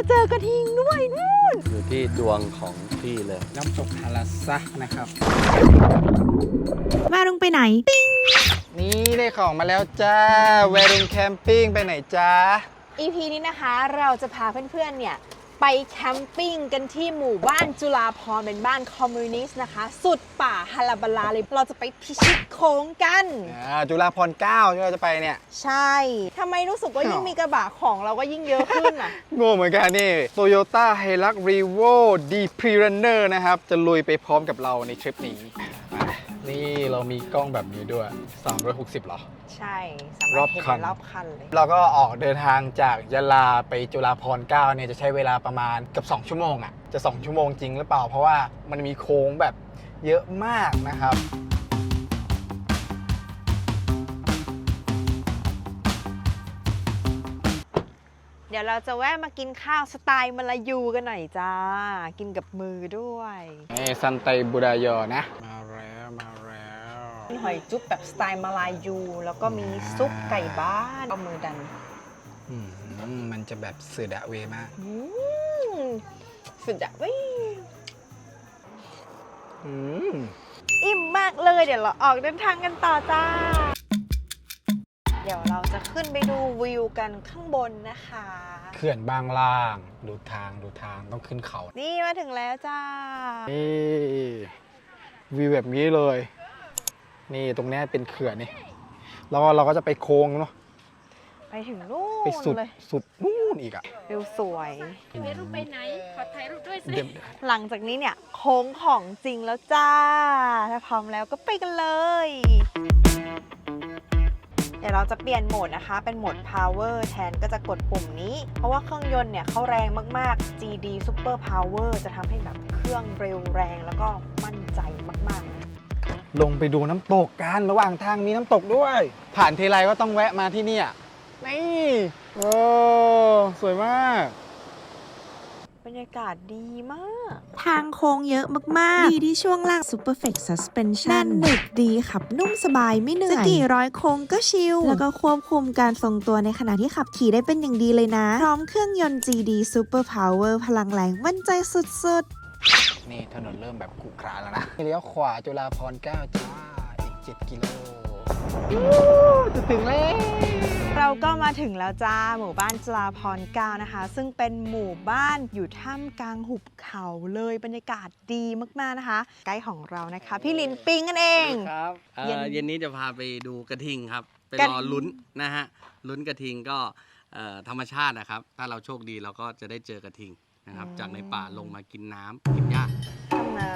เราเจอกระทิงด้วยนู่น อยู่ที่ดวงของพี่เลย น้ำตกทาราซะนะครับมารุงไปไหนนี่ได้ของมาแล้วจ้าเวรุนแคมปิ้งไปไหนจ้า EP นี้นะคะเราจะพาเพื่อนๆเนี่ย ไปแคมปิ้งกันที่หมู่บ้านจุฬาพรณ์เป็นบ้านคอมมิวนิสต์นะคะ สุดป่าฮาลาบาลาเลยเราจะไปพิชิตโค้งกัน อ่าจุฬาพรณ์เก้าที่เราจะไปเนี่ย ใช่ทำไมรู้สึกว่ายิ่งมีกระบะของเราก็ยิ่งเยอะขึ้นอะโง่เหมือนกันนี่ Toyota Hilux Revo D p r e n e r นะครับ จะลุยไปพร้อมกับเราในทริปนี้มา นี่เรามีกล้องแบบนี้ด้วย 360เหรอ ใช่สามารถเห็นรอบคันรอบคันเลย เราก็ออกเดินทางจากยะลาไปจุฬาพรณ์9เนี่ยจะใช้เวลาประมาณเกับ 2 ชั่วโมงอะ่ะ จะ 2 ชั่วโมงจริงหรือเปล่า เพราะว่ามันมีโค้งแบบเยอะมากนะครับเดี๋ยวเราจะแวะมากินข้าวสไตล์มาลายูกันหน่อยจ้า กินกับมือด้วยนี่ซันไตบูดายอนะ มา หอยจุ๊บแบบสไตล์มาลายู แล้วก็มีซุปไก่บ้านเอามือดันอืมมันจะแบบเสือดะเวมากอืมสุดยอดเว้ยอืมอิ่มมากเลยเดี๋ยวเราออกเดินทางกันต่อจ้า เดี๋ยวเราจะขึ้นไปดูวิวกันข้างบนนะคะ เขื่อนบางล่าง ดูทางดูทางต้องขึ้นเขา นี่มาถึงแล้วจ้า นี่วิวแบบนี้เลย นี่ตรงเนี้ยเป็นเขื่อนนี่แล้วเราก็จะไปโค้งเนาะไปถึงนู่ไปสุดนเลยสุดนู่นอีกอะวิวสวยไปรูปไปไหน ขอถ่ายรูปด้วยสิ เดี๋ยวหลังจากนี้เนี่ยโค้งของจริงแล้วจ้า ถ้าพร้อมแล้วก็ไปกันเลย เดี๋ยวเราจะเปลี่ยนโหมดนะคะ เป็นโหมด power แทนก็จะกดปุ่มนี้ เพราะว่าเครื่องยนต์เนี่ยเขาแรงมาก ๆ GD Super Power จะทำให้แบบเครื่องเร็วแรงแล้วก็มั่นใจมากๆนะ ลงไปดูน้ำตกกันระหว่างทางมีน้ำตกด้วย ผ่านทีไรก็ต้องแวะมาที่เนี่ยนี่โอ้สวยมาก บรรยากาศดีมาก ทางโค้งเยอะมาก ๆ ดีที่ช่วงล่าง Superflex Suspension แน่นหนึบดีขับนุ่มสบายไม่เหนื่อย จะกี่ร้อยโค้งก็ชิล แล้วก็ควบคุมการทรงตัวในขณะที่ขับขี่ได้เป็นอย่างดีเลยนะ พร้อมเครื่องยนต์ GD Super Power พลังแรงมั่นใจสุด ๆ นี่ถนนเริ่มแบบขรุขระแล้วนะเลี้ยวขวาจุฬาพรณ์9จ้าอีก 7 กิโลจะถึงแล้ว เราก็มาถึงแล้วจ้าหมู่บ้านจลาพรเก้านะคะ ซึ่งเป็นหมู่บ้านอยู่ท่ามกลางหุบเขาเลยบรรยากาศดีมากๆนะคะ ไกด์ของเรานะคะ พี่ลินปิงกันเอง ครับเอ่อเย็น เย็นนี้จะพาไปดูกระทิงครับ ไปกระรอลุ้นนะฮะ ลุ้นกระทิงก็เอ่อธรรมชาตินะครับ ถ้าเราโชคดีเราก็จะได้เจอกระทิง นะครับ จากในป่าลงมากินน้ำกินหญ้า ทำน้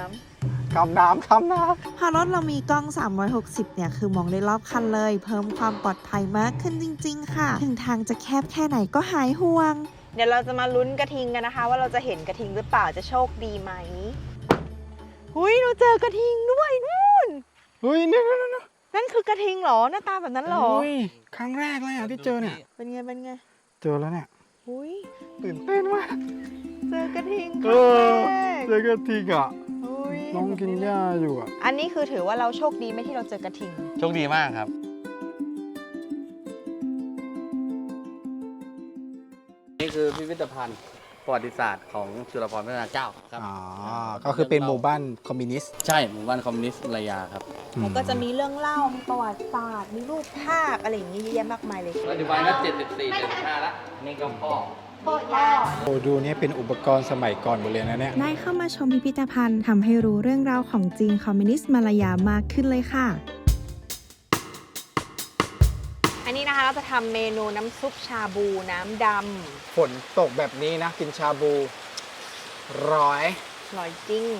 คำน้ำคำน้พอรถเรามีกล้อง 360 เนี่ย คือมองได้รอบคันเลย เพิ่มความปลอดภัยมากขึ้นจริง ๆ ค่ะ ถึงทางจะแคบแค่ไหนก็หายห่วงำเดี๋ยวเราจะมาลุ้นกระทิงกันนะคะ ว่าเราจะเห็นกระทิงหรือเปล่าจะโชคดีไหมหุยเราเจอกระทิงด้วยนู่นำเฮ้ยเนี่ยเนี่ยเนี่ยนั่นคือกระทิงเหรอหน้าตาแบบนั้นเหรอเฮ้ยครั้งแรกเลยอะที่เจอเนี่ย เป็นไงเป็นไงเจอแล้วเนี่ยหุยตื่นเต้นมากเจอกระทิงคเอรั้งอแรกเจอกระทิงอะหุยน้องกินหญ้าอยู่อะ อันนี้คือถือว่าเราโชคดีไหมที่เราเจอกระทิง โชคดีมากครับ นี่คือพิพิธภัณฑ์ประวัติศาสตร์ของจุฬาภรณ์พัฒนาเก้าครับอ๋อ ก็คือเป็นหมู่บ้านคอมมิวนิสต์ใช่หมู่บ้านคอมมิวนิสต์ระยาครับ มันก็จะมีเรื่องเล่า มีประวัติศาสตร์ มีรูปภาพอะไรอย่างนี้เยอะแยะมากมายเลย ปัจจุบันก็74 75แล้วนี่ก็พ่อ โอ้ยโอ้ดูเนี่ยเป็นอุปกรณ์สมัยก่อนหมดเลยนะเนี่ย ได้เข้ามาชมพิพิธภัณฑ์ทำให้รู้เรื่องราวของจีนคอมมิวนิสต์มาลายามากขึ้นเลยค่ะ อันนี้นะคะเราจะทำเมนูน้ำซุปชาบูน้ำดฝนตกแบบนี้นะ กินชาบู ร้อยำอร่อยจริง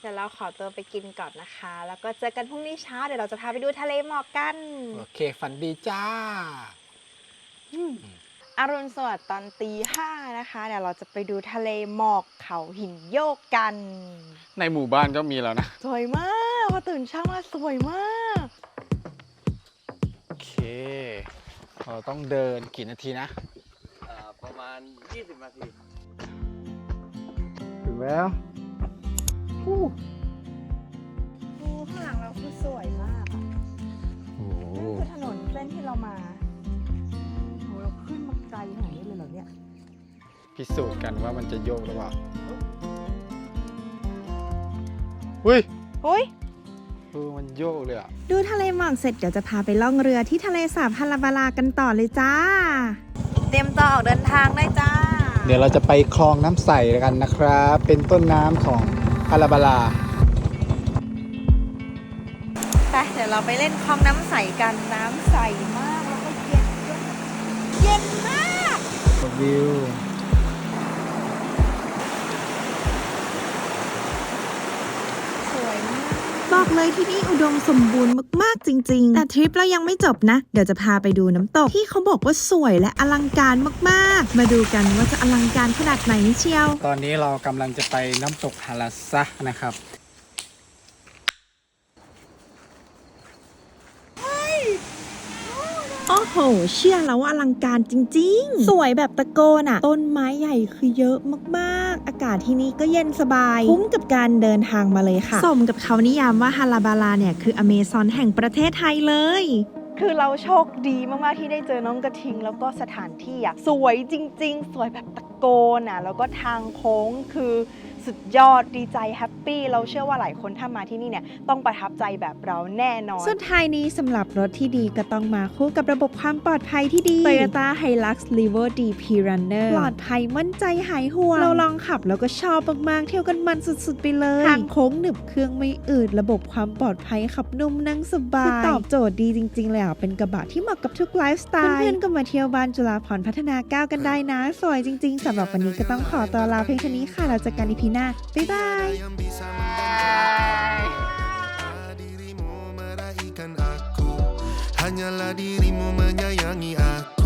เดี๋ยวเราขอตัวไปกินก่อนนะคะ แล้วก็เจอกันพรุ่งนี้เช้าเดี๋ยวเราจะพาไปดูทะเลหมอกกัน โอเค ฝันดีจ้า อรุณสวัสดิ์ตอนตีห้านะคะเดี๋ยวเราจะไปดูทะเลหมอกเขาหินโยกกันในหมู่บ้านก็มีแล้วนะ สวยมากพอตื่นเช้ามาสวยมาก โอเค เราต้องเดินกี่นาทีนะประมาณ 20 นาที ถึงแล้วโอ้ข้างหลังเราคือสวยมากอะโอ้นั่นคือถนนเส้นที่เรามาโหเรา ขึ้นมาไกลขนาดนี้เลยเหรอเนี่ย พิสูจน์กันว่ามันจะโยกหรือเปล่าอุ้ยอุ้ยเออมันโยกเลยอะ ดูทะเลหมอกเสร็จเดี๋ยวจะพาไปล่องเรือที่ทะเลสาบฮาลาบาลากันต่อเลยจ้า เตรียมตัวออกเดินทางได้จ้า เดี๋ยวเราจะไปคลองน้ำใสกันนะครับ เป็นต้นน้ำของอาราบาลา ไปเดี๋ยวเราไปเล่นคลองน้ำใสกันน้ำใสมาก วิว สวยมาก บอกเลยที่นี่อุดมสมบูรณ์มาก ๆ จริง ๆ แต่ทริปเรายังไม่จบนะ เดี๋ยวจะพาไปดูน้ำตก ที่เขาบอกว่าสวยและอลังการมาก ๆ มาดูกันว่าจะอลังการขนาดไหนเชียว ตอนนี้เรากำลังจะไปน้ำตกฮาราซะนะครับ โอ้โห เชื่อแล้วว่าอลังการจริง ๆ สวยแบบตะโกนอะต้นไม้ใหญ่คือเยอะมาก ๆ อากาศที่นี่ก็เย็นสบาย คุ้มกับการเดินทางมาเลยค่ะสมกับเขานิยามว่าฮาลาบาลาเนี่ย คืออเมซอนแห่งประเทศไทยเลยคือเราโชคดีมาก ๆ ที่ได้เจอน้องกระทิง แล้วก็สถานที่อะสวยจริง ๆ สวยแบบตะโกนอะแล้วก็ทางโค้งคือ สุดยอดดีใจแฮปปี้เราเชื่อว่าหลายคนถ้ามาที่นี่เนี่ยต้องประทับใจแบบเราแน่นอน สุดท้ายนี้สำหรับรถที่ดีก็ต้องมาคู่กับระบบความปลอดภัยที่ดี Toyota Hilux Levo DP Runner ปลอดภัยมั่นใจหายห่วง เราลองขับแล้วก็ชอบมากๆ เที่ยวกันมันสุดๆ ไปเลยทางโค้งหนึบเครื่องไม่อืดระบบความปลอดภัยขับนุ่มนั่งสบายคือตอบโจทย์ดีจริง ๆ เลยอะเป็นกระบะที่เหมาะกับทุกไลฟ์สไตล์เพื่อนๆก็มาเที่ยวบ้านจุฬาพรณ์พัฒนาก้าวกันได้นะ สวยจริง ๆสำหรับวันนี้ก็ต้องขอตัวลาเพียงเท่านี้ค่ะเราเจอกันอีพีหน้า Sabrina. Bye bye. Hanyalah dirimu menyayangi aku